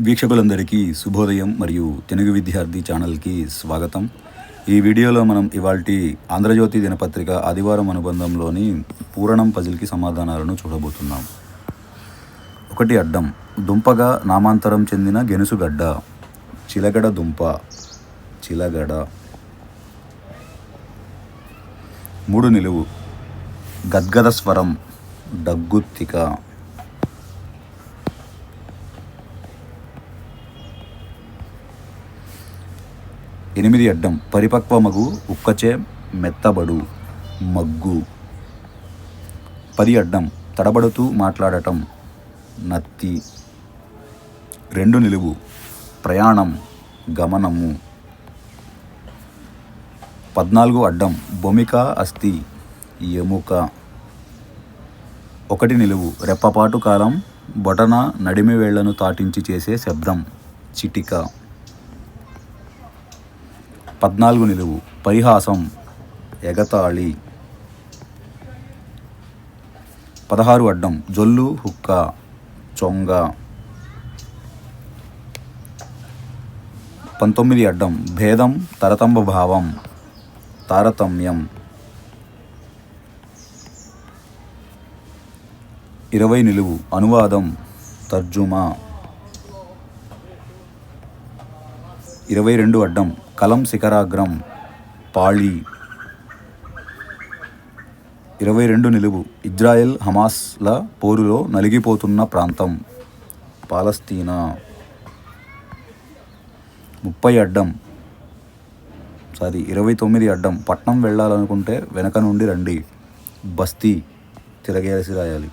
వీక్షకులందరికీ శుభోదయం మరియు తెలుగు విద్యార్థి ఛానల్కి స్వాగతం. ఈ వీడియోలో మనం ఇవాల్టి ఆంధ్రజ్యోతి దినపత్రిక ఆదివారం అనుబంధంలోని పూరణం పజిల్కి సమాధానాలను చూడబోతున్నాం. ఒకటి అడ్డం దుంపగా నామాంతరం చెందిన గెనుసుగడ్డ చిలగడ దుంప చిలగడ. మూడు నిలువు గద్గద స్వరం డగ్గుత్తిక. ఎనిమిది అడ్డం. పరిపక్వమగు ఉక్కచే మెత్తబడు. మగ్గు. పది అడ్డం. తడబడుతూ మాట్లాడటం. నత్తి. రెండు నిలువు. ప్రయాణం. గమనము. పద్నాలుగు అడ్డం. భూమిక అస్థి. ఎముక. ఒకటి నిలువు. రెప్పపాటు కాలం. బొటన నడిమి వేళ్ళను తాటించి చేసే శబ్దం. చిటిక. పద్నాలుగు నిలువు. పరిహాసం. ఎగతాళి. పదహారు అడ్డం. జొల్లు హుక్క చొంగ. పంతొమ్మిది అడ్డం. భేదం తరతంబ భావం. తారతమ్యం. ఇరవై నిలువు. అనువాదం. తర్జుమా. ఇరవై రెండు అడ్డం. కలం శిఖరాగ్రం పాళి. ఇరవై రెండు నిలువు. ఇజ్రాయెల్ హమాస్ల పోరులో నలిగిపోతున్న ప్రాంతం పాలస్తీనా. ముప్పై అడ్డం. సారీ ఇరవై తొమ్మిది అడ్డం. పట్నం వెళ్ళాలనుకుంటే వెనక నుండి రండి. బస్తీ తిరగేసి రాయాలి.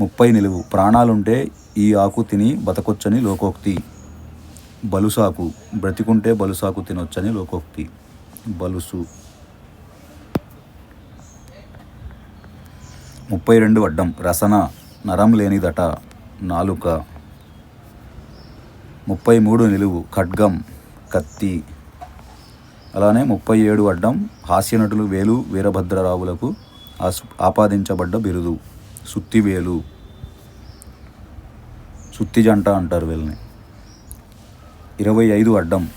ముప్పై నిలువు. ప్రాణాలుంటే ఈ ఆకు తిని బతకొచ్చని లోకోక్తి. బలుసాకు బ్రతికుంటే బలుసాకు తినొచ్చని లోకోక్తి. బలుసు. ముప్పై రెండు అడ్డం రసన నరం లేనిదట నాలుక. ముప్పై మూడు నిలువు ఖడ్గం కత్తి. అలానే ముప్పై ఏడు అడ్డం హాస్యనటులు వేలు వీరభద్రరావులకు ఆస్ ఆపాదించబడ్డ బిరుదు సుత్తివేలు. సుత్తి జంట అంటారు వీళ్ళని. ఇరవై ఐదు అడ్డం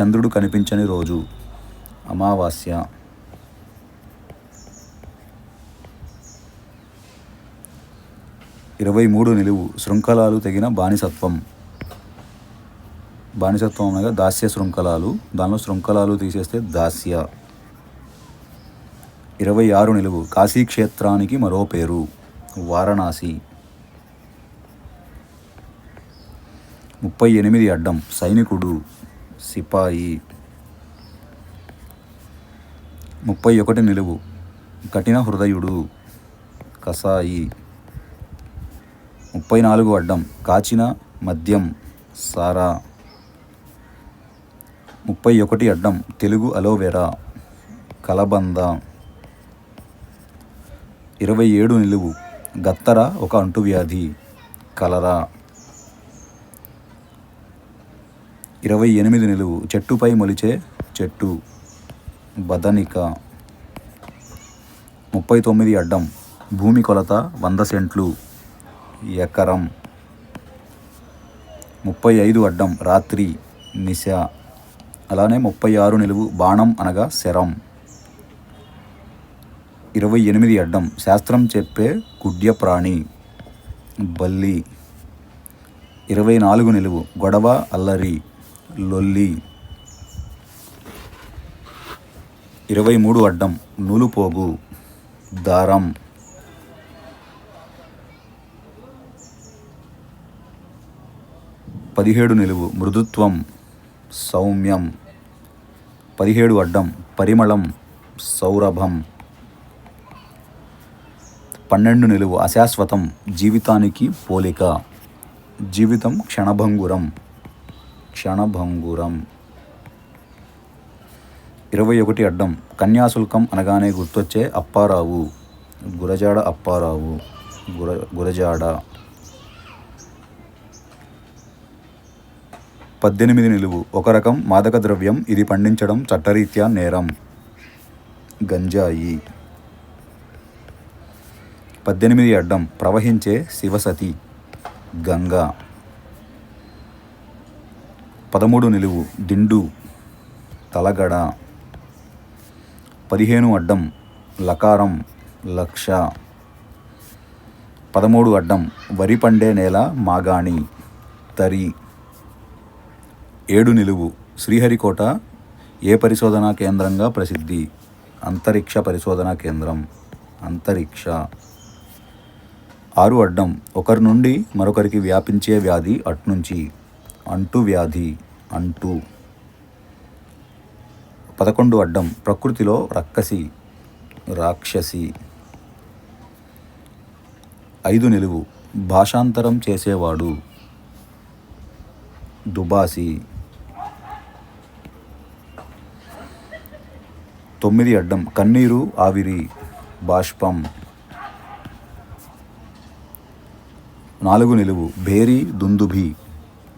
చంద్రుడు కనిపించని రోజు. అమావాస్య. ఇరవై మూడు నిలువు శృంఖలాలు తెగిన బానిసత్వం. బానిసత్వం అనగా దాస్య శృంఖలాలు. దానిలో శృంఖలాలు తీసేస్తే దాస్య. ఇరవై ఆరు నిలువు కాశీ క్షేత్రానికి మరో పేరు వారణాసి. ముప్పై ఎనిమిది అడ్డం. సైనికుడు సిపాయి. ముప్పై ఒకటి నిలువు. కఠిన హృదయుడు కసాయి. ముప్పై నాలుగు అడ్డం. కాచిన మద్యం సారా. ముప్పై ఒకటి అడ్డం. తెలుగు అలోవెరా కలబంద. ఇరవై ఏడు నిలువు. గత్తర ఒక అంటువ్యాధి కలరా. ఇరవై ఎనిమిది నిలువు. చెట్టుపై మొలిచే చెట్టు. బదనిక. ముప్పై తొమ్మిది అడ్డం. భూమి కొలత వంద సెంట్లు. ఎకరం. ముప్పై ఐదు అడ్డం. రాత్రి. నిశ. అలానే ముప్పై ఆరు నిలువు. బాణం అనగా శరం. ఇరవై ఎనిమిది అడ్డం. శాస్త్రం చెప్పే కుడ్య ప్రాణి. బల్లి. ఇరవై నాలుగు నిలువు. గొడవ అల్లరి. లొల్లి. ఇరవై మూడు అడ్డం నూలుపోగు దారం. పదిహేడు నిలువు మృదుత్వం సౌమ్యం. పదిహేడు అడ్డం పరిమళం సౌరభం. పన్నెండు నిలువు అశాశ్వతం జీవితానికి పోలిక. జీవితం క్షణభంగురం. క్షణభంగురం. ఇరవై ఒకటి అడ్డం. కన్యాశుల్కం అనగానే గుర్తొచ్చే అప్పారావు. గురజాడ అప్పారావు. గుర గురజాడ. పద్దెనిమిది నిలువు. ఒక రకం మాదక ద్రవ్యం ఇది పండించడం చట్టరీత్యా నేరం. గంజాయి. పద్దెనిమిది అడ్డం. ప్రవహించే శివసతి. గంగా. పదమూడు నిలువు దిండు తలగడ పదిహేను అడ్డం లకారం లక్ష పదమూడు అడ్డం వరి పండే నేల మాగాణి తరి ఏడు నిలువు శ్రీహరికోట ఏ పరిశోధనా కేంద్రంగా ప్రసిద్ధి? అంతరిక్ష పరిశోధనా కేంద్రం అంతరిక్ష. ఆరు అడ్డం ఒకరి నుండి మరొకరికి వ్యాపించే వ్యాధి అట్నుంచి. అంటు వ్యాధి అంటు. పదకొండు అడ్డం ప్రకృతిలో రక్కసి రాక్షసి. ఐదు నిలువు భాషాంతరం చేసేవాడు. దుబాసి. తొమ్మిది అడ్డం కన్నీరు ఆవిరి బాష్పం. నాలుగు నిలువు భేరి దుందుభి.